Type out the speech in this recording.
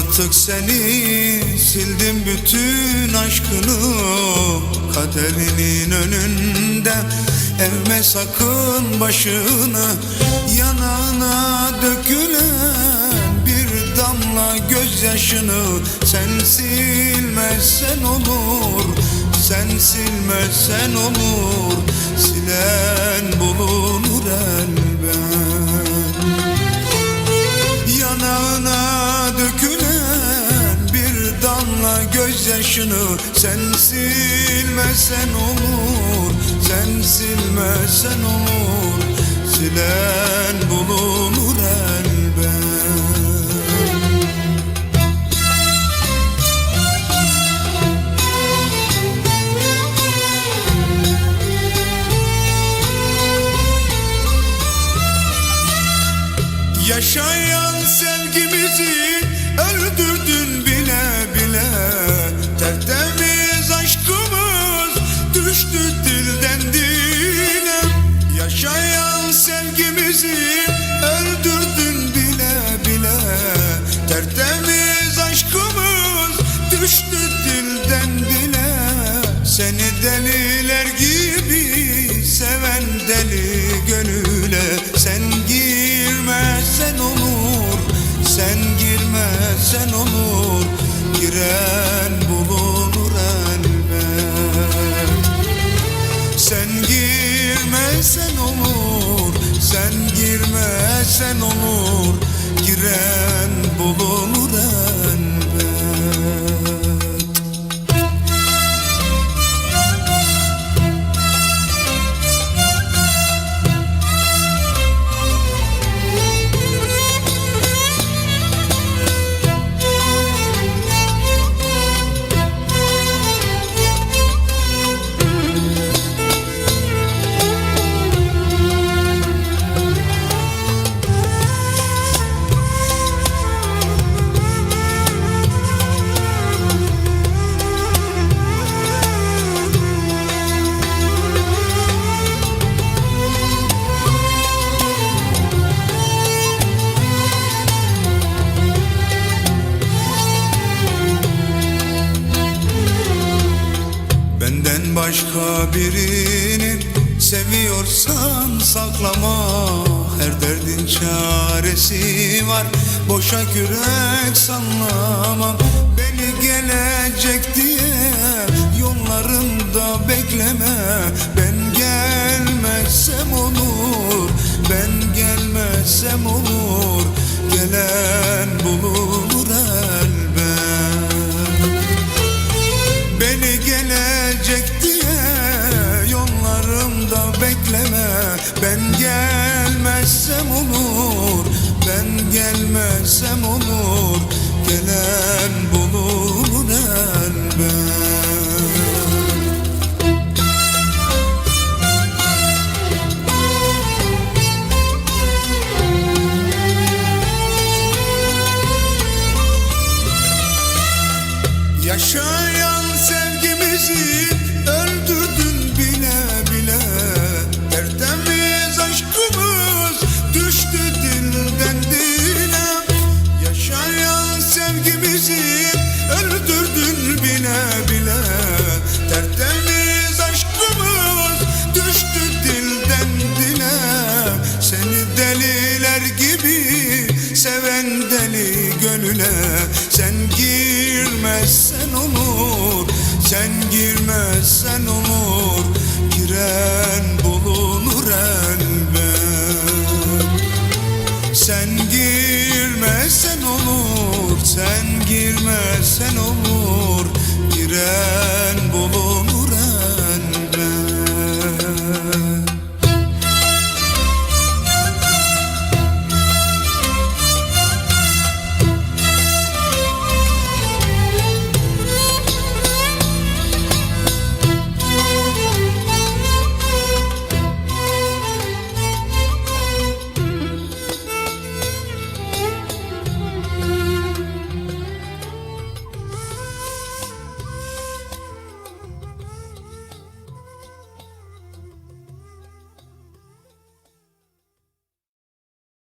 Artık seni Sildim bütün aşkını Kaderinin önünde. Evme sakın başını Yanağına dökülen Bir damla gözyaşını. Sen silmezsen olur Sen silmezsen olur. Silen bulunur elbet gözyaşını Sen silmesen olur, sen silmesen olur. Silen bulunur elbet. Yaşayan sevgimizi öldürdün bile sevgimizi öldürdün bile bile. Tertemiz aşkımız düştü dilden dile. Seni deliler gibi seven deli gönüle. Sen girmezsen olur, sen girmezsen olur Giren bulunur başka birini seviyorsan saklama. Her derdin çaresi var. Boşa kürek sallama Beni gelecek diye yollarında bekleme. Ben gelmezsem olur, ben gelmezsem olur. Gelen Ben gelmezsem olur, ben gelmezsem olur Gelen bulunur elbet. Yaşayan sevgimizi Seni deliler gibi seven deli gönüle. Sen girmezsen olur, sen girmezsen olur. Giren bulunur elbet. Sen girmezsen olur, sen girmezsen olur. Giren